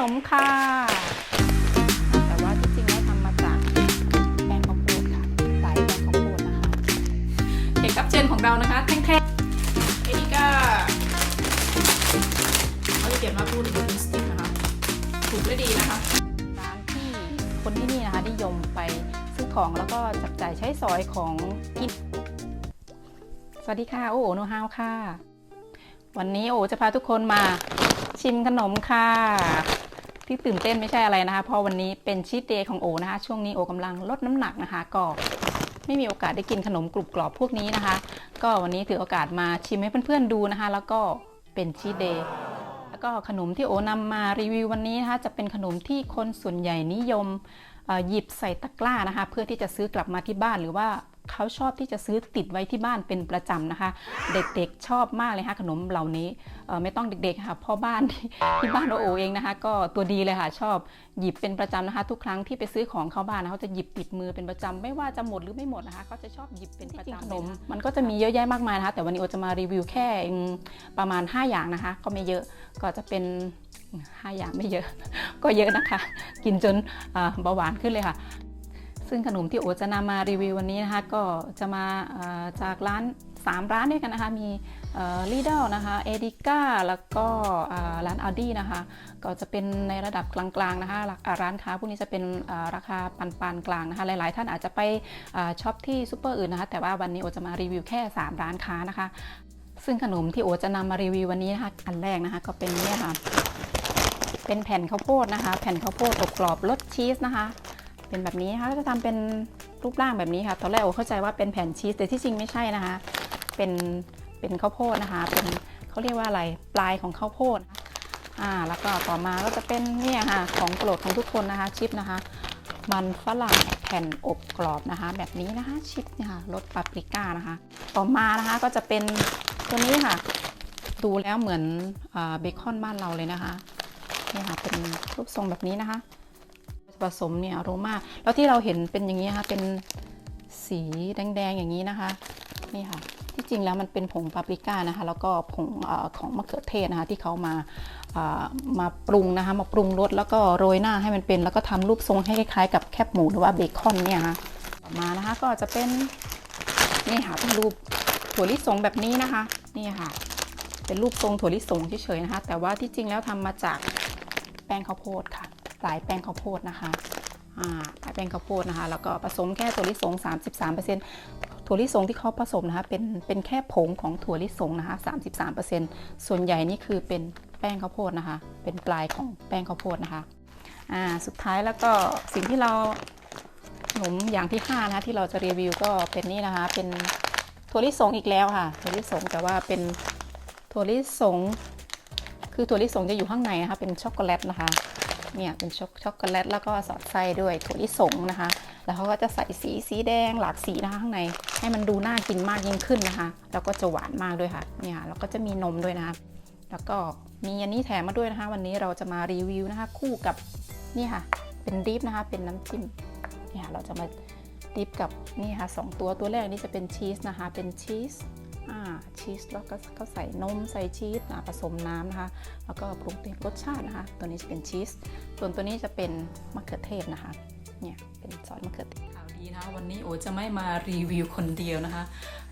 นมค่ะ แต่ว่าที่จริงแล้วทำมาจากแป้งข้าวโพดค่ะ สายแป้งข้าวโพดนะคะเอกรับเชิญของเรานะคะ แท่งๆเอดิก้าเขาจะเขียนว่าพูดถึงลิสติกนะคะ ถูกและดีนะคะ ร้านที่คนที่นี่นะคะนิยมไปซื้อของแล้วก็จับจ่ายใช้สอยของกิน สวัสดีค่ะ โอโอโนฮาวค่ะ วันนี้โอจะพาทุกคนมาชิมขนมค่ะ ที่ตื่นเต้นไม่ใช่อะไรนะคะเพราะวันนี้เป็นชีตเดย์ของโอนะคะ ช่วงนี้โอกำลังลดน้ำหนักนะคะ ก็ไม่มีโอกาสได้กินขนมกรุบกรอบพวกนี้นะคะ ก็วันนี้ถือโอกาสมาชิมให้เพื่อนๆดูนะคะ แล้วก็เป็นชีตเดย์แล้วก็ขนมที่โอนำมารีวิววันนี้นะคะ จะเป็นขนมที่คนส่วนใหญ่นิยมหยิบใส่ตะกร้านะคะ เพื่อที่จะซื้อกลับมาที่บ้านหรือว่า เขาชอบที่จะซื้อติดไว้ที่บ้านเป็นประจำนะคะ เด็กๆชอบมากเลยค่ะขนมเหล่านี้เอ่อไม่ต้องเด็กๆค่ะพ่อบ้านที่ที่บ้านโอโอเองนะคะ ก็ตัวดีเลยค่ะชอบหยิบเป็นประจำนะคะ ทุกครั้งที่ไปซื้อของเข้าบ้านนะเขาจะหยิบติดมือเป็นประจำไม่ว่าจะหมดหรือไม่หมดนะคะเขาจะชอบหยิบเป็นประจำขนมมันก็จะมีเยอะแยะมากมายนะคะแต่วันนี้โอจะมารีวิวแค่อืมประมาณ 5 อย่างนะคะ ก็ไม่เยอะก็จะเป็นห้าอย่างไม่เยอะ ก็เยอะนะคะ กินจนอ่าเบาหวานขึ้นเลยค่ะ ซึ่งขนมที่โอจะนำมารีวิววันนี้นะคะก็จะมาจากร้าน 3 ร้านด้วยกันนะคะ มีลีด l นะคะเอดิก้าแล้วก็อ่าร้าน Aldi นะคะ ก็จะเป็นในระดับกลางๆนะคะร้านค้าพวกนี้จะเป็นราคาปานๆกลางนะคะ หลายๆ ท่านอาจจะไปช็อปที่ซูเปอร์อื่นนะคะ แต่ว่าวันนี้โอจะมารีวิวแค่ 3 ร้านค้านะคะ ซึ่งขนมที่โอจะนำมารีวิววันนี้นะคะอันแรกนะคะก็เป็นเนี่ยค่ะเป็นแผ่นข้าวโพดนะคะ แผ่นข้าวโพดอบกรอบรสชีสนะคะ เป็นแบบนี้นะคะก็จะทำเป็นรูปร่างแบบนี้ค่ะตอนแรกโอเข้าใจว่าเป็นแผ่นชีสแต่ที่จริงไม่ใช่นะคะ เป็นเป็นข้าวโพดนะคะ เป็นเขาเรียกว่าอะไรปลายของข้าวโพดอ่าแล้วก็ต่อมาก็จะเป็นเนี่ยค่ะของโปรดของทุกคนนะคะชิปนะคะ มันฝรั่งแผ่นอบกรอบนะคะ แบบนี้นะคะชิปเนี่ยค่ะรสปาปริก้านะคะ ต่อมานะคะก็จะเป็นตัวนี้ค่ะ ดูแล้วเหมือนเบคอนบ้านเราเลยนะคะนี่ค่ะเป็นรูปทรงแบบนี้นะคะ ผสมเนี่ยอโรมาแล้วที่เราเห็นเป็นอย่างนี้นะคะเป็นสีแดงๆอย่างนี้นะคะนี่ค่ะที่จริงแล้วมันเป็นผงปาปริก้านะคะ แล้วก็ผงอของมะเขือเทศนะคะ ที่เขามามาปรุงนะคะ มาปรุงรสแล้วก็โรยหน้าให้มันเป็น แล้วก็ทำรูปทรงให้คล้ายๆกับแคบหมูหรือว่าเบคอนเนี่ยค่ะต่อมานะคะก็จะเป็นนี่ค่ะเป็นรูปถั่วลิสงแบบนี้นะคะนี่ค่ะ เป็นรูปทรงถั่วลิสงเฉยๆนะคะ แต่ว่าที่จริงแล้วทำมาจากแป้งข้าวโพดค่ะ สายแป้งข้าวโพดนะคะอ่าสายแป้งข้าวโพดนะคะ แล้วก็ผสมแค่ถั่วลิสง 33%ถั่วลิสงที่เขาผสมนะคะ เป็นเป็นแค่ผงของถั่วลิสงนะคะ 33%ส่วนใหญ่นี่คือเป็นแป้งข้าวโพดนะคะ เป็นปลายของแป้งข้าวโพดนะคะสุดท้ายแล้วก็สิ่งที่เราขนมอย่างที่5นะคะที่เราจะรีวิวก็เป็นนี่นะคะ เป็นถั่วลิสงอีกแล้วค่ะถั่วลิสงแต่ว่าเป็นถั่วลิสง คือถั่วลิสงจะอยู่ข้างในนะคะเป็นช็อกโกแลตนะคะ เนี่ยเป็นช็อกช็อกโกแลตแล้วก็สอดไส้ด้วยถั่วลิสงนะคะ แล้วเขาก็จะใส่สีสีแดงหลากสีนะคะข้างในให้มันดูน่ากินมากยิ่งขึ้นนะคะ แล้วก็จะหวานมากด้วยค่ะเนี่ยแล้วก็จะมีนมด้วยนะคะแล้วก็มีอันนี้แถมมาด้วยนะคะ วันนี้เราจะมารีวิวนะคะ คู่กับนี่ค่ะ เป็นดิฟนะคะ เป็นน้ำจิ้มเนี่ยเราจะมาดิฟกับนี่ค่ะสองตัวตัวแรกนี่จะเป็นชีสนะคะ เป็นชีส ชีสแล้วก็เขาใส่นมใส่ชีสผสมน้ำนะคะ แล้วก็ปรุงแต่งรสชาตินะคะ ตัวนี้จะเป็นชีส ส่วนตัวนี้จะเป็นมะเขือเทศนะคะ เนี่ยเป็นซอสมะเขือเทศข่าวดีนะคะวันนี้โอจะไม่มารีวิวคนเดียวนะคะ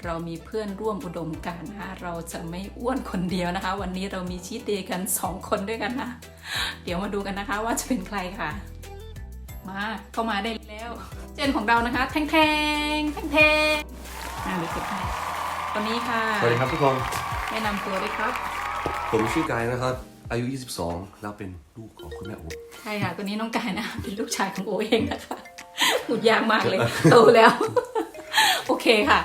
เรามีเพื่อนร่วมอุดมการนะคะ เราจะไม่อ้วนคนเดียวนะคะ วันนี้เรามีชีสเดย์กัน 2 คนด้วยกันนะ เดี๋ยวมาดูกันนะคะว่าจะเป็นใครค่ะ มาเข้ามาได้แล้ว เจนของเรานะคะ แทงแทงแทงแทงอ่าเดี๋ยวเก็บให้ วนี้ค่ะสวัสดีครับทุกคนแนะนำตัวด้วยครับ ผมชื่อกายนะครับ อายุ 22 แล้วเป็นลูกของคุณแม่โอใช่ค่ะตัวนี้น้องกายนะเป็นลูกชายของโอเองนะคะพูดยากมากเลยโตแล้ว โอเคค่ะ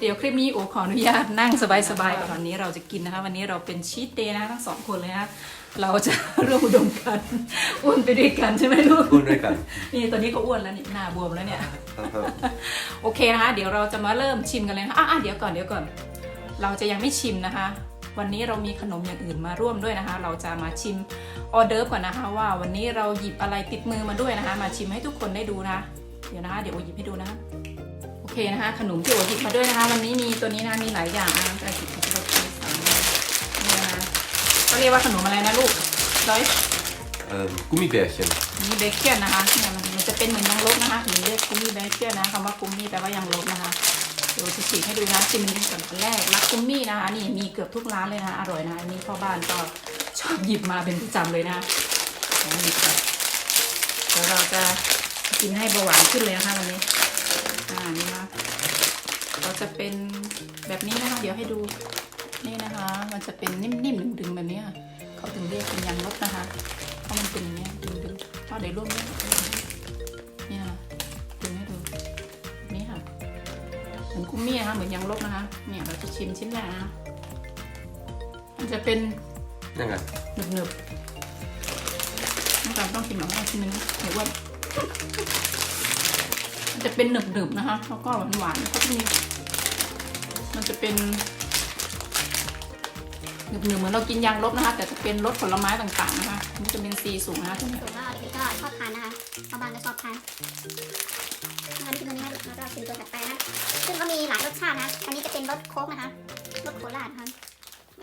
เดี๋ยวคลิปนี้โอขออนุญาตนั่งสบายๆก่อนวันนี้เราจะกินนะคะ วันนี้เราเป็นชีตเดย์นะคะทั้งสองคนเลยนะเราจะร่วมอุดมกันอ้วนไปด้วยกันใช่ไหมลูกพูดด้วยกัน นี่ตอนนี้เขาอ้วนแล้วนี่หน้าบวมแล้วเนี่ย โอเคนะคะ เดี๋ยวเราจะมาเริ่มชิมกันเลยนะคะอะอะเดี๋ยวก่อนเดี๋ยวก่อน เราจะยังไม่ชิมนะคะ วันนี้เรามีขนมอย่างอื่นมาร่วมด้วยนะคะ เราจะมาชิมออเดิร์ฟก่อนนะคะ ว่าวันนี้เราหยิบอะไรติดมือมาด้วยนะคะ มาชิมให้ทุกคนได้ดูนะคะเดี๋ยวนะคะเดี๋ยวโอหยิบให้ดูนะคะโอ เคนะคะขนมที่โอหยิบมาด้วยนะคะ วันนี้มีตัวนี้นะมีหลายอย่างนะจะหยิบมาที่เราชิมสามนี่นะคะเขาเรียกว่าขนมอะไรนะลูกร้อย ähm, Gummibärchen. นี่เบเกียนนะคะเนี่ยมันมันจะเป็นเหมือนยังลบนะคะถึงเรียกกุมมี่เบเกียนนะคำว่ากุมมี่แปลว่ายังลบนะคะเดี๋ยวจะฉีกให้ดูนะชิมมันก่อนอันแรกรักกุมมี่นะคะนี่มีเกือบทุกร้านเลยนะอร่อยนะอันนี้พ่อบ้านก็ชอบหยิบมาเป็นประจำเลยนะของหยิบไปเดี๋ยวเราจะกินให้เบาหวานขึ้นเลยนะคะวันนี้อ่านี่นะเรา จะเป็นแบบนี้นะคะ เดี๋ยวให้ดูนี่นะคะ มันจะเป็นนิ่มๆดึงๆแบบนี้ค่ะเขาถึงเรียกเป็นยังลบนะคะเพราะมันเป็นอย่างเนี้ยดึงดึงๆเอาเดี๋ยวร่วมด้วยเนี่ยค่ะดึงให้ดูนี่ค่ะเหมือนกุ้มมี่นะคะเหมือนยางลบนะคะเนี่ยเราจะชิมชิ้นแรกนะคะมันจะเป็นยังไงหนึบหนึบๆน้องการต้องชิมหน่อยว่าชิ้นนึงเห็นว่ามันจะเป็นหนึบหนึบๆนะคะ แล้วก็หวานหวานๆแล้วก็มี มันจะเป็นหนึบหนึบๆเหมือนเรากินยางลบนะคะ แต่จะเป็นรสผลไม้ต่างๆนะคะมันจะเป็นซีสูงนะคะตรงนี้ยผมก็เด็กก็ชอบทานนะคะชาวบ้านก็ชอบทานงั้นคือตัวนี้นะแล้วก็เป็นตัวถัดไปนะซึ่งก็มีหลายรสชาตินะอันนี้จะเป็นรสโค้กนะคะรสโคลานะคะ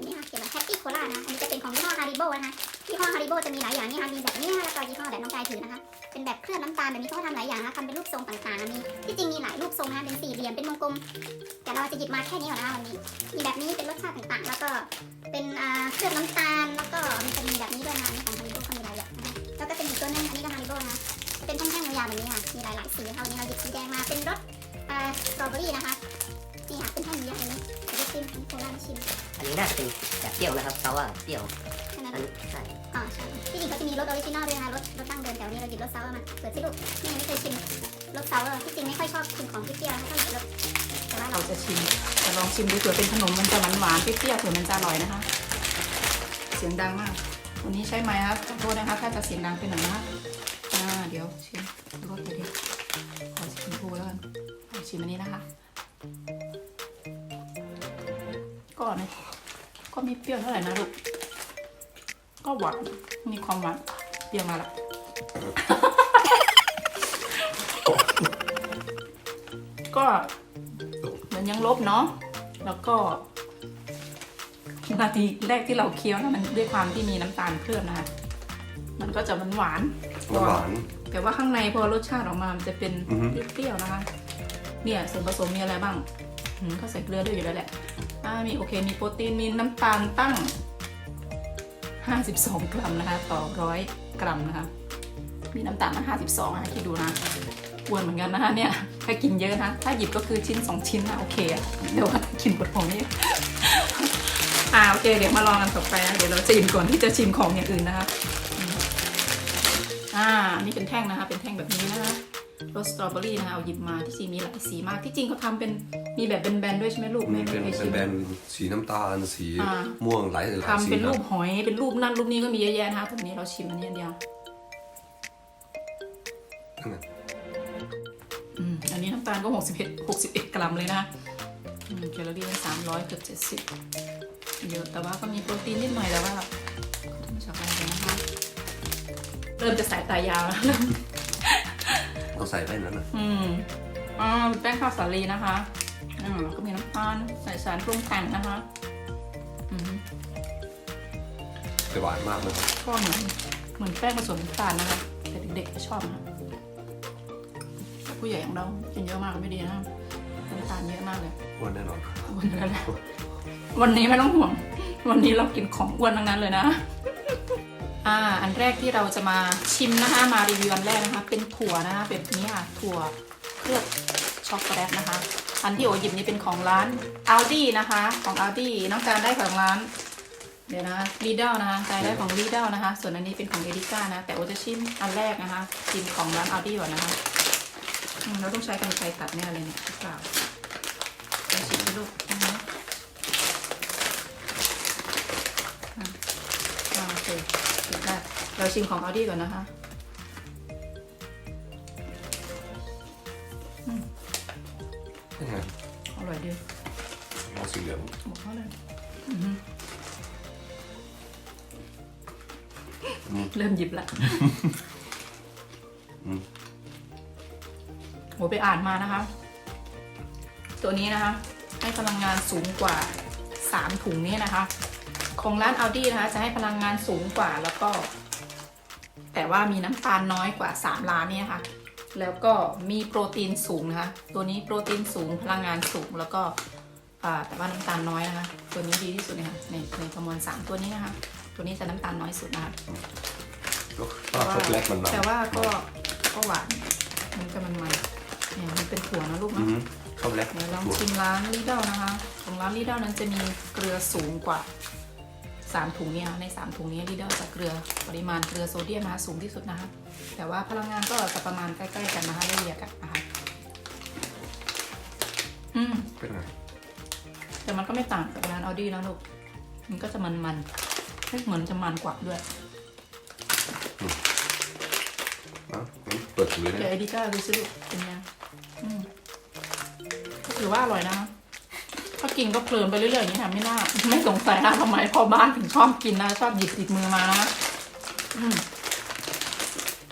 นนี้ค่ะเขียนว่าแฮปปี้โคลานะ อันนี้จะเป็นของยี่ห้อฮาริโบนะคะยี่ห้อฮาริโบจะมีหลายอย่างนี่ค่ะมีแบบนี้นะคะแล้วก็ยี่ห้อแบบน้องกายถือนะคะ เป็นแบบเคลือบน้ำตาลแบบนี้เขาทำหลายอย่างนะทำเป็นรูปทรงต่างๆนะมีที่จริงมีหลายรูปทรงนะคะเป็นสี่เหลี่ยมเป็นวงกลม แต่เราจะหยิบมาแค่นี้ก่อนนะวันนี้ มีแบบนี้เป็นรสชาติต่างๆ แล้วก็เป็นเคลือบน้ำตาล แล้วก็มันจะมีแบบนี้ด้วยนะนนี้ของฮาริโบเขามีหลายแบบนะคะแล้วก็เป็นอีกตัวนึงอันนี้ก็ฮาริโบนะคะเป็นแท่งๆยาวๆแบบนี้ค่ะมีหลายๆสีเอานี้เราหยิบสีแดงมาเป็นรสสตรอเบอรี่นะคะ นี่ค่ะเป็นแท่งยาวแบบนี้เดี๋ยวจะชิมอันนี้โคลามาชิมอันนี้น่าจะเป็นแบบเปรี้ยวนะครับเพราะว่าเปรี้ยวใช่ไหมอันนี้ใช่อ๋อใช่ที่จริงเขาจะมีรสออริจินอลด้วยนะคะรสรสตั้งเดิมแต่วันนี้เราหยิบรสซาวร์มาเปิดสิลูกนี่ยังไม่เคยชิมรสซาวร์ที่จริงไม่ค่อยชอบกินของเปรี้ยวๆนะก็หยิบรสแต่ว่าเราเราจะชิมจะลองชิมดูเผื่อเป็นขนมมันจะหวานหวานๆเปรี้ยวๆเผื่อมันจะอร่อยนะคะ เสียงดังมาก วันนี้ใช้ไม้ครับขอโทษนะคะถ้าจะเสียงดังไปหน่อยนะคะอ่าเดี๋ยวชิม ไม่เปรี้ยวเท่าไหร่นะลูก ก็หวาน มีความหวาน เปรี้ยวมาละก็เหมือนยังลบเนาะ แล้วก็นาทีแรกที่เราเคี้ยวนะมันด้วยความที่มีน้ำตาลเคลือบนะคะมันก็จะหวานหวานๆหวานแต่ว่าข้างในพอรสชาติออกมา มันจะเป็นอือฮึเปรี้ยวๆนะคะ เนี่ยส่วนผสมมีอะไรบ้างหืมก็ใส่เกลือด้วยอยู่แล้วแหละอ่ามีโอเคมีโปรตีนมีน้ำตาลตั้ง 52 กรัมนะคะ ต่อร้อยกรัมนะคะ มีน้ำตาลมา52นะคะคิดดูนะอ้วนเหมือนกันนะคะเนี่ยถ้ากินเยอะนะถ้าหยิบก็คือชิ้น 2 ชิ้นนะโอเคอะเดี๋ยวว่าถ้ากินปวดท้องนี่อ่าโอเคเดี๋ยวมาลองกันต่อไปนะเดี๋ยวเราจะอิ่มก่อนที่จะชิมของอย่างอื่นนะคะอ่านี่เป็นแท่งนะคะเป็นแท่งแบบนี้นะคะ รสสตรอเบอรี่นะคะเอาหยิบมาที่จริงมีหลายสีมากที่จริงเขาทำเป็นมีแบบแบนๆด้วยใช่ไหมลูกมีเป็นไม่เป็นชิมแบนสีน้ำตาลสีอ่า ม่วงหลายหลายทำสีเป็นครูรับปหอยเป็นรูปนั่นรูปนี้ก็มีเยอะแยะนะคะตรงนี้เราชิมอันนี้อันเดียว นั่นน่ะอืมอันนี้น้ำตาลก็ 61 61 กรัมเลยนะคะอืมแคลอรี่สามร้อยเกือบเจ็ดสิบเยอะแต่ว่าก็มีโปรตีนนิดหน่อยแต่ว่าไม่ชอบอะไรเลยนะคะ เริ่มจะสายตายาวแล้วเราใส่ได้นั้นนะอืมอ่าแป้งข้าวสาลีนะคะอืมแล้วก็มีน้ำตาลใส่สารปรุงแต่งนะคะอืมแต่หวานมากเลยก็เหมือนเหมือนแป้งผสมน้ำตาลนะคะแต่เด็กๆก็ชอบนะคะแต่ผู้ใหญ่อย่างเรากินเยอะมากไม่ดีนะน้ำตาลเยอะมากเลยอ้วนแน่นอนวันนี้แหละวันนี้ไม่ต้องห่วง วันนี้เรากินของอ้วนทั้งนั้นเลยนะ อ่าอันแรกที่เราจะมาชิมนะคะ มารีวิวอันแรกนะคะ เป็นถั่วนะคะเป็นนี้ค่ะ ถั่วเคลือบช็อกโกแลตนะคะ อันที่โอหยิบนี่เป็นของร้าน Aldi นะคะ ของ Aldi น้องการได้ของร้าน เดี๋ยวนะรีด l นะคะการได้ของรีด l นะคะ ส่วนอันนี้เป็นของเอริก้านะ แต่โอจะชิมอันแรกนะคะ ชิมของร้าน Aldi ก่อนนะคะเราต้องใช้กรรไกรตัดแน่เลยเนี่ยหรือเปล่าไปชิมลูกนะคะอ่าโอเค เราชิมของ Audi ก่อนนะคะยังไงอร่อยดีเอาสีเหลืองบอกเขาเลยอื้อหือเริ่มหยิบละอืมโหไปอ่านมานะคะ ตัวนี้นะคะ ให้พลังงานสูงกว่า 3 ถุงนี้นะคะ ของร้าน Audi นะคะ จะให้พลังงานสูงกว่าแล้วก็ แต่ว่ามีน้ำตาลน้อยกว่า 3 ร้านเนี่ยค่ะ แล้วก็มีโปรตีนสูงนะคะ ตัวนี้โปรตีนสูงพลังงานสูงแล้วก็อ่าแต่ว่าน้ำตาลน้อยนะคะ ตัวนี้ดีที่สุดเลยค่ะในในจำนวนสามตัวนี้นะคะ ตัวนี้จะน้ำตาลน้อยสุดนะคะก็ช็อกโกแลตมันนำแต่ว่าก็ก็หวานมันจะมันมันๆเนี่ยมันเป็นถั่วนะลูกอืนะอฮึช็อกโกแลตเดี๋ยวลองถั่วชิมร้านลีเดลนะคะ ของร้านลีเดลนั้นจะมีเกลือสูงกว่า สามถุงเนี่ยค่ะในสามถุงนี้ลีเดลจะเกลือปริมาณเกลือโซเดียมนะคะสูงที่สุดนะคะแต่ว่าพลังงานก็จะประมาณใกล้ๆกันนะคะละเอียดกันนะคะอืมเป็นไงแต่มันก็ไม่ต่างกับร้านออดี้นะลูกมันก็จะมันๆไม่เหมือนจะมันกว่าด้วยอะงั้นเปิดถุงเลยเดี๋ยวนะไอดิก้าดูสิลูกเป็นยังอืมก็ถือว่าอร่อยนะถ้า กินก็เพลินไปเรื่อยๆอย่างนี้ค่ะไม่น่า ไม่สงสัยนะทำไมพอบ้านถึงชอบกินนะ ชอบหยิบติดมือมานะอืม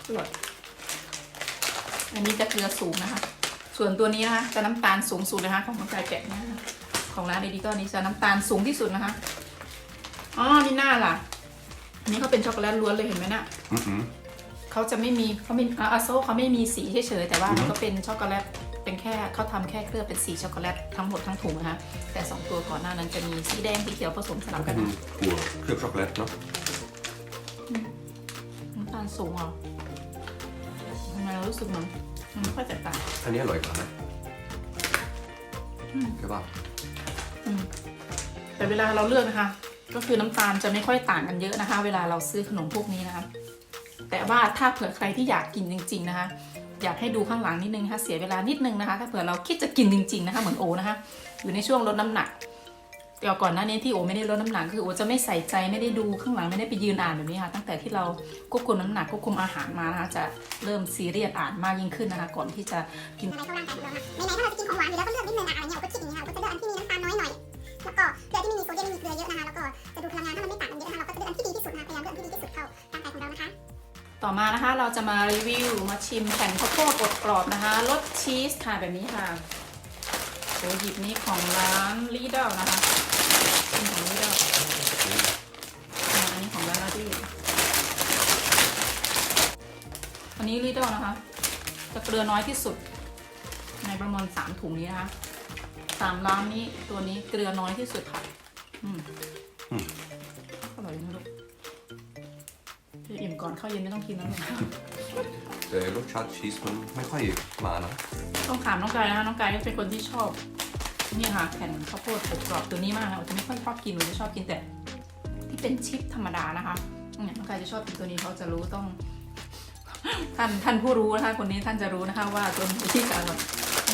อร่อยอันนี้จะเกลือสูงนะคะ ส่วนตัวนี้นะคะจะน้ำตาลสูงสุดนะคะ ของน้องกายแกะนะคะของร้านไอดิก้านี้จะน้ำตาลสูงที่สุดนะคะอ๋อนี่น่าล่ะอันนี้เขาเป็นช็อกโกแลตล้วนเลยเห็นไหมน่ะอือหือเขาจะไม่มีเขาไม่อาโซเขาไม่มีสีเฉยๆแต่ว่าอือฮึมันก็เป็นช็อกโกแลต เป็นแค่เขาทำแค่เคลือบเป็นสีช็อกโกแลตทั้งหมดทั้งถุงนะคะแต่สองตัวก่อนหน้านั้นจะมีสีแดงสีเขียวผสมสลับเป็กันนนะถั่วเคลือบช็อกโกแลตเนาะน้ำตาลสูงเหรอทำไมเรารู้สึกเหมือนมันไม่ค่อยแตกต่างอันนี้อร่อยกว่านะอืมใช่ป่ะอืมแต่เวลาเราเลือกนะคะ ก็คือน้ำตาลจะไม่ค่อยต่างกันเยอะนะคะ เวลาเราซื้อขนมพวกนี้นะคะแต่ว่าถ้าเผื่อใครที่อยากกินจริง ๆ นะคะ อยากให้ดูข้างหลังนิดนึงนะคะเสียเวลานิดนึงนะคะถ้าเผื่อเราคิดจะกินจริงๆนะคะเหมือนโอนะคะอยู่ในช่วงลดน้ำหนักเดี๋ยวก่อนหน้านี้ที่โอไม่ได้ลดน้ำหนักคือโอจะไม่ใส่ใจไม่ได้ดูข้างหลังไม่ได้ไปยืนอ่านแบบนี้ค่ะ ตั้งแต่ที่เราควบคุมน้ำหนักควบคุมอาหารมานะคะจะเริ่มซีเรียสอ่านมากยิ่งขึ้นนะคะก่อนที่จะกินอะไรเข้าร่างกายของเรานะไหนๆถ้าเราจะกินของหวานอยู่แล้วก็เลือกนิดนึงอะอะไรเงี้ยเราก็คิดอย่างเงี้ยเราก็จะเลือกอันที่มีน้ำตาลน้อยหน่อยแล้วก็เลือกที่ไม่มีโซเดียมไม่มีเกลือเยอะนะคะแล้วก็จะดูพลังงานถ้ามันไม่ต่างกันเยอะนะคะเราก็จะเลือกอันที่ดีที่สุดนะคะพยายามเลือกอันที่ดีที่สุดเข้าร่างกายของเรานะคะ ต่อมานะคะเราจะมารีวิวมาชิมแผ่นข้าวโพดอบกรอบนะคะรสชีสค่ะแบบนี้ค่ะโอ้หยิบนี้ของร้านลีเดลนะคะเป็นของลีเดลอันนี้ของร้านลาดี้อันนี้ลีเดลนะคะ จะเกลือน้อยที่สุด ในประมาณสามถุงนี้นะคะสามร้านนี้ตัวนี้เกลือน้อยที่สุดค่ะ อืม อิ่มก่อนเข้าเย็นไม่ต้องกินแล้วลูกแต่รสชาติชีสมันไม่ค่อยมานะต้องถามน้องกายนะคะน้องกายก็เป็นคนที่ชอบเนี่ยค่ะแผ่นข้าวโพดอบกรอบตัวนี้มากค่ะผมจะไม่ค่อยชอบกินผมจะชอบกินแต่ที่เป็นชิปธรรมดานะคะเนี่ยน้องกายจะชอบกินตัวนี้เขาจะรู้ต้อง ท่านท่านผู้รู้นะคะคนนี้ท่านจะรู้นะคะว่าตัวนี้ที่การแบบ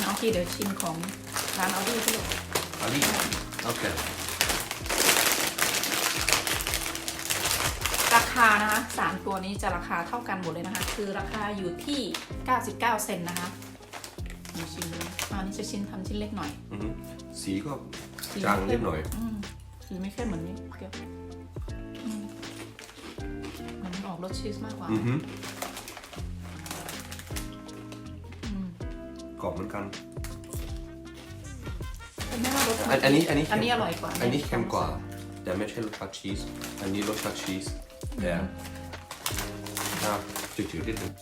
โอเคเดี๋ยวชิมของร้านออดี้ที่ลูกอันนี้โอเคาคานะคะสามตัวนี้จะราคาเท่ากันหมดเลยนะคะ คือราคาอยู่ที่ 99 เซนนะคะมีชิ้นนึงอันนี้จะชิ้นทำชิ้นเล็กหน่อย อือหือสีก็สีจางนิดหน่อย อืมสีไม่เข้มเหมือนนี้เกี่ยวอืมมันออกรสชีสมากกว่าอือหืออืมกรอบเหมือนกัน แต่ไม่ว่ารสอันอันนี้อันนี้อันนี้อร่อยกว่าอันนี้เค็มกว่า แต่ไม่ใช่รสชาติชีส อันนี้รสชาติชีส แต่น่าจืดๆนิดนึง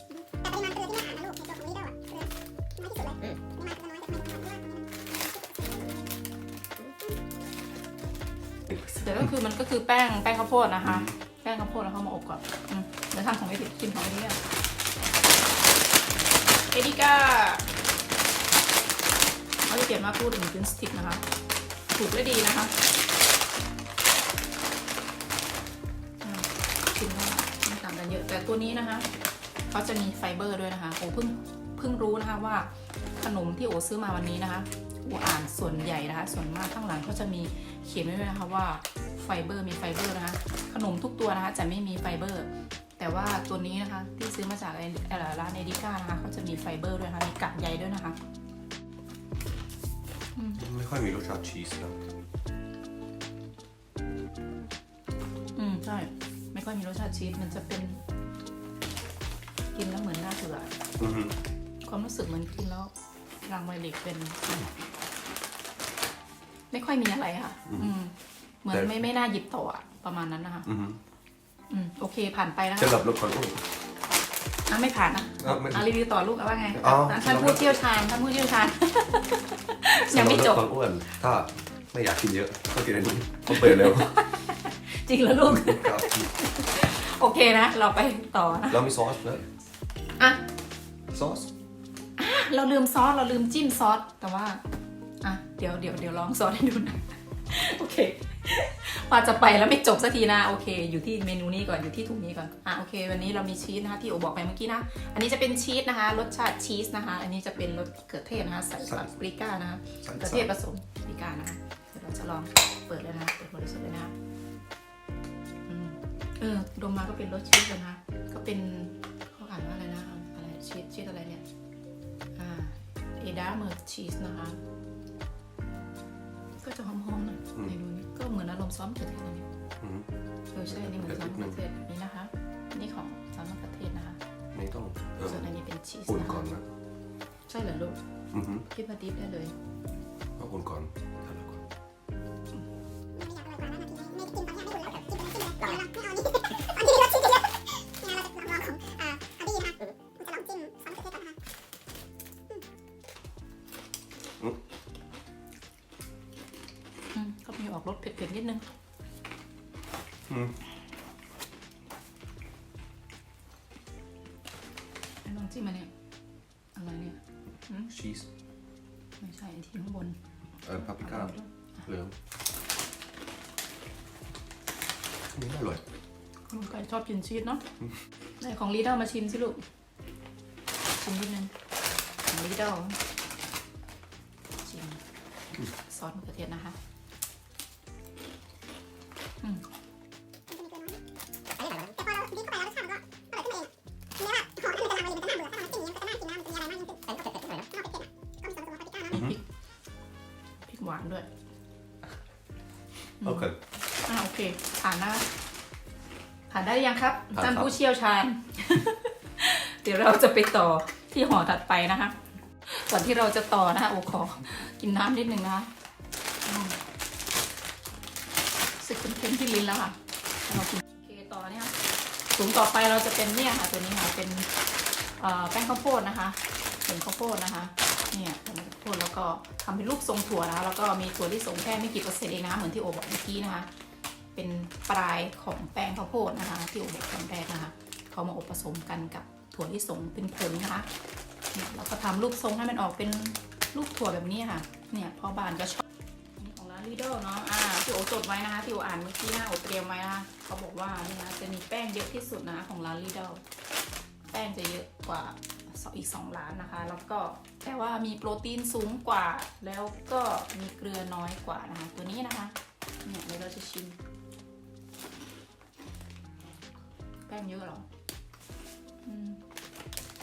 แต่ปริมาณเกลือที่ไม่ต่างนะลูกในตัวของลีเดอร์อะเกลือน้อยที่สุดเลยปริมาณเกลือน้อยแต่ปริมาณเกลือน้อยแต่ก็คือมันก็คือแป้งแป้งข้าวโพดนะคะ แป้งข้าวโพดแล้วเขามาอบก่อนอืมเดี๋ยวทำของเอดิกินของเอดิก้าเอดิก้าเขาจะเขียนว่าพูดถึงจุนสติกนะคะ ถูกและดีนะคะ ต่ตัวนี้นะคะเขาจะมีไฟเบอร์ด้วยนะคะโอ้เพิ่งเพิ่งรู้นะคะว่าขนมที่โอซื้อมาวันนี้นะคะโออ่านส่วนใหญ่นะคะ ส่วนมากข้างหลังเขาจะมีเขียนไว้ด้วยนะคะว่าไฟเบอร์มีไฟเบอร์นะคะ ขนมทุกตัวนะคะจะไม่มีไฟเบอร์ แต่ว่าตัวนี้นะคะที่ซื้อมาจากไอ้เอ่อร้านเอดิก้านะคะเขาจะมีไฟเบอร์ด้วยนะคะมีกากใยด้วยนะคะไม่ค่อยมีรสชาติชีสนะอืมใช่ไม่ค่อยมีรสชาติชีสมันจะเป็น กินแล้วเหมือนหน้าเสืออือหือความรู้สึกเหมือนกินแล้วรางไวเล็กเป็น ไม่ค่อยมีอะไรค่ะ อืม เหมือนไม่ไม่น่าหยิบต่ออะประมาณนั้นนะคะ อือหืออืมโอเคผ่านไปนะคะสำหรับรสของอุ้ยอะไม่ผ่านนะอะไม่อะรีวิวต่อลูกเอาว่าไงอ๋อ ท่านผู้เชี่ยวชาญท่านผู้เชี่ยวชาญ ยังไม่จบ สำหรับลดความอ้วน ถ้าไม่อยากกินเยอะก็กินอันนี้ก็เปิดเร็วจริงแล้วลูก ครับโอเคนะ เราไปต่อนะ แล้วมีซอสด้วย อะ ซอสเราลืมซอส เราลืมจิ้มซอส แต่ว่า อะ เดี๋ยวเดี๋ยวเดี๋ยวลองซอสให้ดูนะ โอเคว่าจะไปแล้วไม่จบสักทีนะ โอเค อยู่ที่เมนูนี้ก่อน อยู่ที่ถุงนี้ก่อน อะ โอเค วันนี้เรามีชีสนะคะ ที่โอบอกไปเมื่อกี้นะ อันนี้จะเป็นชีสนะคะ รสชาติชีสนะคะ อันนี้จะเป็นรสเขือเทศนะคะ ใส่ปาปริก้านะคะใส่เขือเทศผสมปาปริก้านะคะเดี๋ยวเราจะลองเปิดเลยนะ เปิดบริสุทธิ์เลยนะอืมเออ ดมมาก็เป็นรสชีสเลยนะก็เป็นเขาอ่านว่าอะไรนะอะไร ชีสชีสอะไรเนี่ย อ่าเอดาเมอร์ชีสนะคะ ก็จะหอมๆหน่อยในดูนี่ก็เหมือนอารมณ์ซ้อมเขือเทศเลยเนี่ยอืม เออใช่นี่เหมือนซ้อมเขือเทศนี่นะคะ นี่ของซ้อมมะเขือเทศนะคะนี่ต้องเออส่วนอันนี้เป็นชีสอุ่นนะก่อคะนนะใช่เหรอลูกอือฮึคิดว่าดิฟได้เลยเอาอุ่นก่อนทานแล้วก่อนอื ลองจิ้มมาเนี่ยอะไรเนี่ยชีสไม่ใช่อันที่ข้างบนเออปาปริก้าเหลืองนี่น่าอร่อยลูกไก่ชอบกินชีสเนาะไหนของลีเดอร์มาชิมสิลูก ชิมนิดนึงของลีเดอร์ชิมซอสมะเขือเทศนะคะ ได้ยังครับผ่านครับท่านผู้เชี่ยวชาญ เดี๋ยวเราจะไปต่อที่ห่อถัดไปนะคะก่อนที่เราจะต่อนะคะโอขอกินน้ำนิดหนึ่งนะคะอืมรู้สึกเค็มๆที่ลิ้นแล้วค่ะเรากินโอเคต่อเนี่ยค่ะถุงต่อไปเราจะเป็นเนี่ยค่ะตัวนี้ค่ะเป็นเอ่อแป้งข้าวโพดนะคะเป็นข้าวโพดนะคะเนี่ยเป็นข้าวโพดแล้วก็ทำเป็นรูปทรงถั่วนะคะแล้วก็มีถั่วที่สงแค่ไม่กี่เปอร์เซ็นต์เองนะคะเหมือนที่โอบอกเมื่อกี้นะคะ เป็นปลายของแป้งข้าวโพดนะคะ ที่โอบอกตอนแรกนะคะเขามาอบผสมกันกับถั่วที่สงเป็นผงนะคะเนี่ยเราก็ทำรูปทรงให้มันออกเป็นรูปถั่วแบบนี้ค่ะ เนี่ยพ่อบานก็ชอบนนี้ของร้านลีเดอร์เนาะอ่าที่โอจดไว้นะคะที่โออ่านเมื่อกี้นะโอเตรียมไว้นะคะเขาบอกว่านี่นะจะมีแป้งเยอะที่สุดนะคะของร้านลีเดอร์แป้งจะเยอะกว่าอีก 2 ล้านนะคะ แล้วก็แต่ว่ามีโปรตีนสูงกว่า แล้วก็มีเกลือน้อยกว่านะคะ ตัวนี้นะคะ เนี่ยเดี๋ยวเราจะชิม แป้งเยอะเหรออืม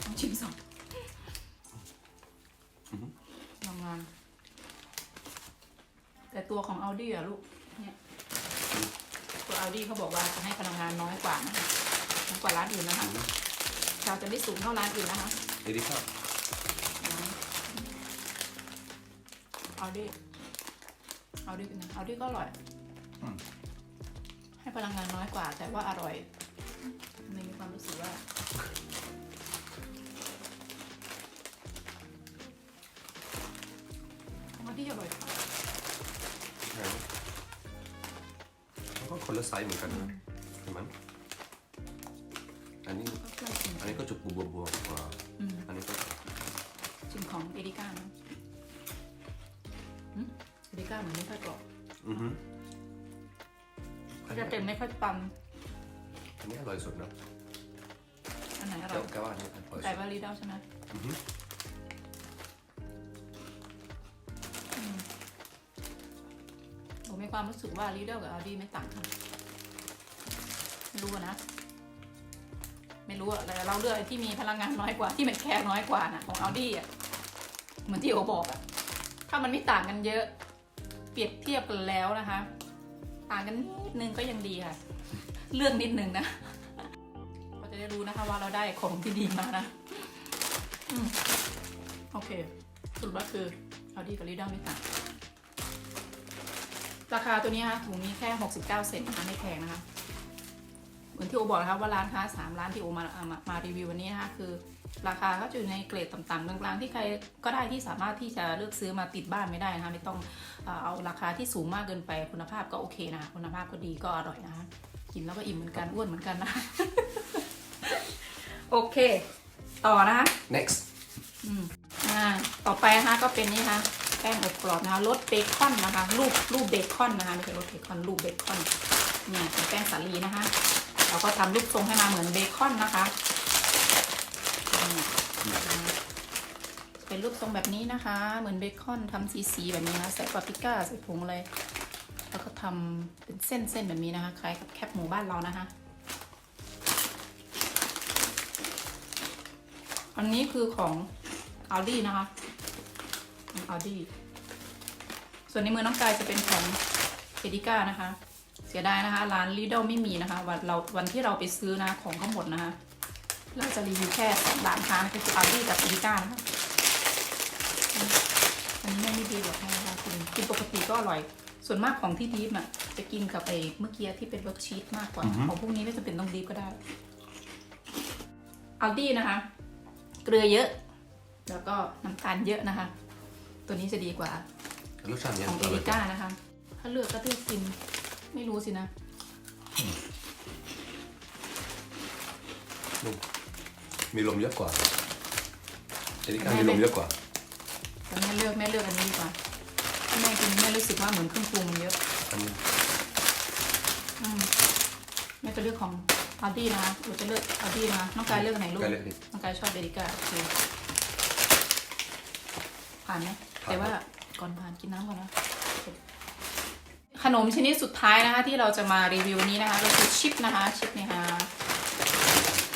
ลองชิมสองลองงานแต่ตัวของ Audi อะลูก เนี่ย ตัว Audi เขาบอกว่าจะให้พลังงานน้อยกว่านะคะน้อยกว่าร้านอื่นนะคะเราจะไม่สูงเท่าร้านอื่นนะคะเอดิค่ะ Audi Audi เป็นไง Audi ก็อร่อย ให้พลังงานน้อยกว่า แต่ว่าอร่อย มันมีความรู้สึกว่าของที่อร่อยกว่าแล้วก็คนละไซส์เหมือนกันนะเห็นไหมอันนี้ ก็ใกล้เคียงอันนี้ก็จะบวบวๆกว่า อืมอันนี้ก็ชิมของเอริก้านะอืมเอริก้าเหมือนไม่ค่อยกรอบอือฮึ เขาจะเป็นไม่ค่อยปัน อันนี้อร่อยสุดนะอันไหนอแกร่อยแกว่าอันนี้อร่อยไก่สุดวาลีดาวใช่ไหมอือฮึอืมผมมีความรู้สึกว่าลีเดอร์กับอาดีไม่ต่างกันไม่รู้อะนะ ไม่รู้อะแต่เราเลือกไอ้ที่มีพลังงานน้อยกว่าที่มันแคร์น้อยกว่าน่ะของอาดีอะเหมือนที่โอบอกอะถ้ามันไม่ต่างกันเยอะ เปรียบเทียบกันแล้วนะคะ ต่างกันนิดนึงก็ยังดีค่ะ เลือกนิดนึงนะก็จะได้รู้นะคะว่าเราได้ของที่ดีมานะอโอเคสรุปว่าคือเอาดีกับลีดอไม่ต่างราคาตัวนี้นะคะถุงนี้แค่ 69 เซนนะคะไม่แพงนะคะ เหมือนที่โอบอกนะคะว่าร้านค้าสามร้านที่โอมาเอามามารีวิววันนี้นะคะคือ ราคาเขาจะอยู่ในเกรดต่ำๆกลางๆที่ใครก็ได้ที่สามารถที่จะเลือกซื้อมาติดบ้านไม่ได้นะคะไม่ต้องเอ่อเอาราคาที่สูงมากเกินไปคุณภาพก็โอเคนะคะคุณภาพก็ดีก็อร่อยนะคะ กินแล้วก็อิ่มเหมือนกันอ้วนเหมือนกันนะคะโอเค ต่อนะคะ next อืมอ่าต่อไปนะคะก็เป็นนี่ค่ะแป้งอบกรอบนะคะรสเบคอนนะคะ รูปรูปเบคอนนะคะไม่ใช่รสเบคอนรูปเบคอนเนี่ยเป็นแป้งสาลีนะคะ เราก็ทำรูปทรงให้มาเหมือนเบคอนนะคะอืมอ่าเป็นรูปทรงแบบนี้นะคะ เหมือนเบคอนทำสีสีๆแบบนี้นะใส่ปาปริก้าใส่ผงเลยแล้วก็ ทำเป็นเส้นๆแบบนี้นะคะ คล้ายกับแคบหมูบ้านเรานะคะอันนี้คือของ Aldi นะคะอง Aldi ส่วนในมือน้องกายจะเป็นของเอดิก้านะคะ เสียดายนะคะ ร้าน Lidl ไม่มีนะคะวันเราวันที่เราไปซื้อนะของเขาหมดนะคะ เราจะรีวิวแค่สองร้านค้าก็คือ Aldi กับเอดิก้านะคะอันนี้ไม่ดีหรอกนะคะกินกินปกติก็อร่อย ส่วนมากของที่ดีฟอะจะกินกับไอ้เมื่อกี้ที่เป็นรสชีสมากกว่าของพวกนี้ไม่จำเป็นต้องดีฟก็ได้ Aldi นะคะ เกลือเยอะ แล้วก็น้ำตาลเยอะนะคะ ตัวนี้จะดีกว่า รสชาติเนี่ยของเอริก้านะคะ ถ้าเลือกก็เลือกกิน ไม่รู้สินะ นุ่มมีลมเยอะกว่าเอริก้ามีลมเยอะกว่าแต่แม่เลือกแม่เลือกอันนี้ดีกว่าถ้า แม่กินแม่รู้สึกว่าเหมือนเครื่องปรุงมันเยอะอันนี้อืมแม่จะเลือกของอาร์ดี้นะคะหนูจะเลือกอาร์ดี้นะคะน้องกายเลือกอันไหนลูกใกล้เลยนี่น้องกายชอบเอริก้าโอเคผ่านไหมผ่านแต่ว่าก่อนผ่านกินน้ำก่อนนะ ขนมชนิดสุดท้ายนะคะ ที่เราจะมารีวิววันนี้นะคะก็คือชิปนะคะชิปเนี่ยค่ะ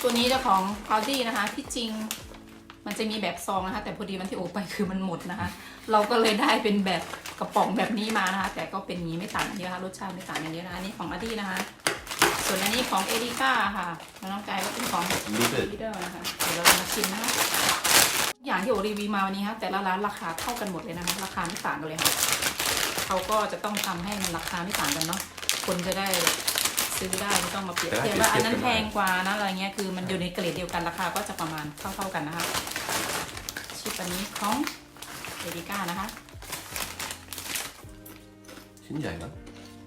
ตัวนี้จะของ Aldi นะคะ ที่จริง มันจะมีแบบซองนะคะ แต่พอดีมันที่โอไปคือมันหมดนะคะ เราก็เลยได้เป็นแบบกระป๋องแบบนี้มานะคะ แต่ก็เป็นอย่างนี้ไม่ต่างกันเยอะนะคะรสชาติไม่ต่างกันเยอะนะคะอันนี้ของ Aldi นะคะ ส่วนอันนี้ของเอริก้าค่ะแล้วน้องกายก็เป็นของลิเดอร์ลีเดอร์นะคะเดี๋ยวเราจะมาชิมนะคะอย่างที่โอรีวิวมาวันนี้ค่ะแต่ละร้านราคาเท่ากันหมดเลยนะคะ ราคาไม่ต่างกันเลยค่ะเขาก็จะต้องทำให้มันราคาไม่ต่างกันเนาะคนจะได้ ซื้อได้ไม่ต้องมาเปรียบเทียบว่าอันนั้นแพงกว่านะอะไรเงี้ยคือมันอยู่ในเกรดเดียวกันราคาก็จะประมาณเท่าๆกันนะคะชิปอันนี้ของเอริก้านะคะ ชิ้นใหญ่นะ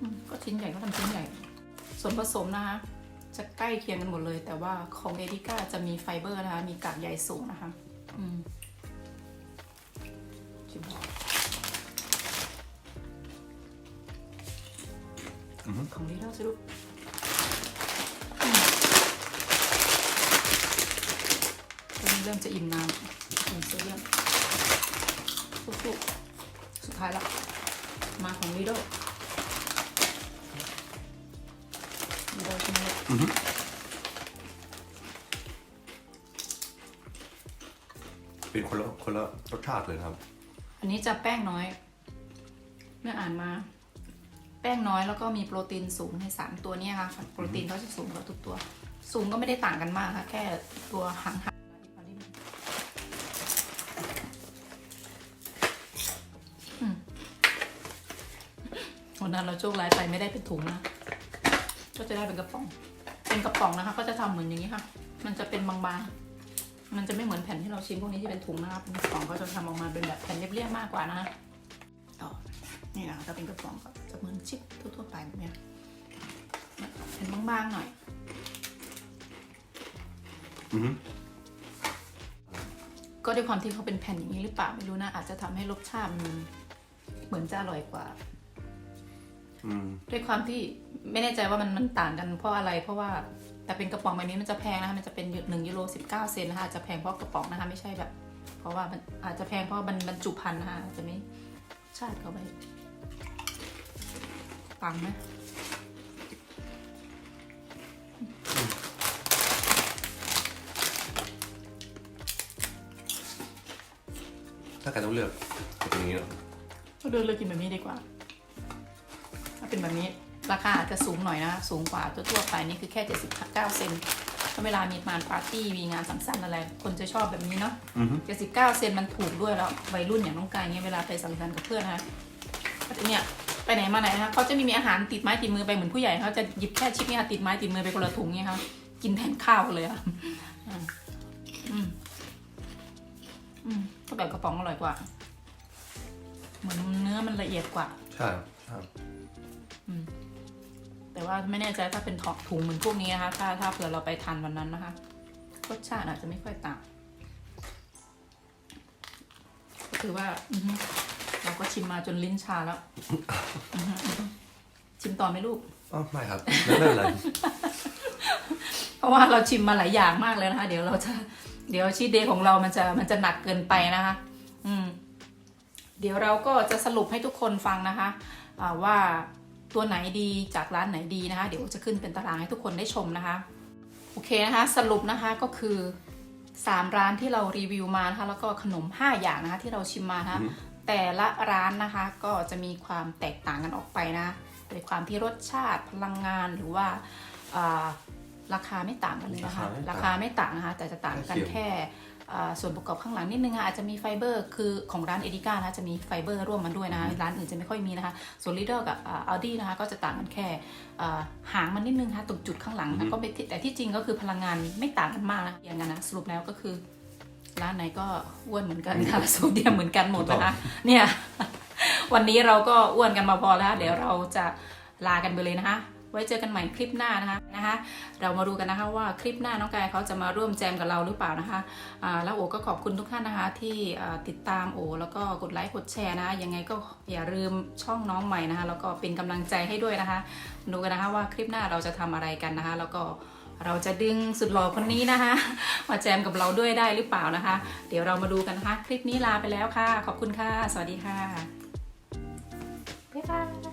อืมก็ชิ้นใหญ่ก็ทำชิ้นใหญ่ ส่วนผสมนะคะจะใกล้เคียงกันหมดเลย แต่ว่าของเอดิก้าจะมีไฟเบอร์นะคะ มีกากใยสูงนะคะอืมชิมของดีแล้วสิลูกอืมตัวนี้ เริ่มจะอิ่มน้ำอิ่มโซเดียมสู้ๆสุดท้ายละมาของลีโดลีโดใช่ไหมลูกเป็นคนละคนละรสชาติเลยนะครับ อันนี้จะแป้งน้อย เมื่ออ่านมา แป้งน้อยแล้วก็มีโปรตีนสูงในสามตัวเนี้ค่ะ โปรตีนเขาจะสูงกว่าทุกตัว สูงก็ไม่ได้ต่างกันมากค่ะ แค่ตัวหางหางอืม วันนั้นเราโชคร้ายไปไม่ได้เป็นถุงนะ ก็จะได้เป็นกระป๋อง เป็นกระป๋องนะคะ ก็จะทำเหมือนอย่างนี้ค่ะ มันจะเป็นบางๆ มันจะไม่เหมือนแผ่นที่เราชิมพวกนี้ที่เป็นถุงนะครับเป็นกระป๋องก็จะทำออกมาเป็นแบบแผ่นเรียบๆมากกว่านะต่อนี่นะถ้าเป็นกระป๋องก็จะเหมือนชิปทั่วๆไปแบบเนี้ยแผ่นบางๆหน่อย อือฮึก็ด้วยความที่เขาเป็นแผ่นอย่างนี้หรือเปล่าไม่รู้นะอาจจะทำให้รสชาติมันเหมือนจะอร่อยกว่าอืม ด้วยความที่ไม่แน่ใจว่ามันมันต่างกันเพราะอะไร เพราะว่าแต่เป็นกระป๋องแบบนี้มันจะแพงนะคะมันจะเป็นหนึ่งยูโรสิบเก้าเซนนะคะอาจจะแพงเพราะกระป๋องนะคะไม่ใช่แบบ เพราะว่ามันอาจจะแพงเพราะมันบรรจุภัณฑ์นะคะอาจจะไม่ชาติเข้าไปต่างไหมถ้าใครต้องเลือกจะเป็นอย่างนี้เนอะก็เลือกเลือกกินแบบนี้ดีกว่าถ้า เป็นแบบนี้ ราคาอาจจะสูงหน่อยนะ สูงกว่าทั่วๆไปนี่คือแค่ 79 เซนถ้าเวลามีงานปาร์ตี้มีงานสังสรรค์อะไร คนจะชอบแบบนี้เนาะอือฮึ79 เซนมันถูกด้วยแล้ววัยรุ่นอย่างน้องกายเงี้ยเวลาไปสังสรรค์กับเพื่อนนะคะก็จะเนี่ยไปไหนมาไหนนะคะเขาจะไมีมีอาหารติดไม้ติดมือไปเหมือนผู้ใหญ่เขาจะหยิบแค่ชิปเนี่ยค่ะติดไม้ติดมือไปคนละถุงเนี่ยค่ะกินแทนข้าวเลยอะอืมอืมอืมก็แบบกระป๋องอร่อยกว่า เหมือนเนื้อมันละเอียดกว่า ใช่ใช่ แต่ว่าไม่แน่ใจถ้าเป็นถุงเหมือนพวกนี้นะคะ ถ้าถ้าเผื่อเราไปทานวันนั้นนะคะ รสชาติอาจจะไม่ค่อยต่างก็คือว่าอือฮึเราก็ชิมมาจนลิ้นชาแล้วอือฮึอือฮึชิมต่อไหมลูกอ๋อไม่ครับไม่เป็นไรเพราะว่าเราชิมมาหลายอย่างมากเลยนะคะ เดี๋ยวเราจะ เดี๋ยวชีทเดย์ของเรามันจะมันจะหนักเกินไปนะคะ อืม เดี๋ยวเราก็จะสรุปให้ทุกคนฟังนะคะอ่าว่า ตัวไหนดีจากร้านไหนดีนะคะ เดี๋ยวจะขึ้นเป็นตารางให้ทุกคนได้ชมนะคะ โอเคนะคะสรุปนะคะก็คือ 3 ร้านที่เรารีวิวมานะคะแล้วก็ขนม 5 อย่างนะคะที่เราชิมมานะคะแต่ละร้านนะคะก็จะมีความแตกต่างกันออกไปนะโดยความที่รสชาติพลังงานหรือว่าอ่าราคาไม่ต่างกันเลยนะคะราราคาคาไม่ต่างนะคะแต่จะต่างกันใกล้เคียงแค่อ่า ส่วนประกอบข้างหลังนิดนึงค่ะอาจจะมีไฟเบอร์ คือของร้านเอดิก้านะคะจะมีไฟเบอร์ร่วมมันด้วยนะคะร้านอื่นจะไม่ค่อยมีนะคะส่วนลีเดอร์กับอัลดี้นะคะก็จะต่างกันแค่อ่าหางมันนิดนึงนะคะตรงจุดข้างหลังนะก็ไม่แต่ที่จริงก็คือพลังงานไม่ต่างกันมากนะอย่างนั้นนะสรุปแล้วก็คือร้านไหนก็อ้วนเหมือนกันค่ะโซเดียมเหมือนกันหมดนะคะเนี่ยวันนี้เราก็อ้วนกันมาพอแล้ว เดี๋ยวเราจะลากันไปเลยนะคะ ไว้เจอกันใหม่คลิปหน้านะคะนะคะ เรามาดูกันนะคะว่าคลิปหน้าน้องกายเขาจะมาร่วมแจมกับเราหรือเปล่านะคะแล้วโอก็ขอบคุณทุกท่านนะคะ ที่ติดตามโอแล้วก็กดไลค์กดแชร์นะะยังไงก็อย่าลืมช่องน้องใหม่นะคะแล้วก็เป็นกำลังใจให้ด้วยนะคะ ดูกันนะคะว่าคลิปหน้าเราจะทำอะไรกันนะคะ แล้วก็เราจะดึงสุดหล่อคนนี้นะคะมาแจมกับเราด้วยได้หรือเปล่านะคะ เดี๋ยวเรามาดูกันนะคะ คลิปนี้ลาไปแล้วค่ะ ขอบคุณค่ะ สวัสดีค่ะบ๊ายบาย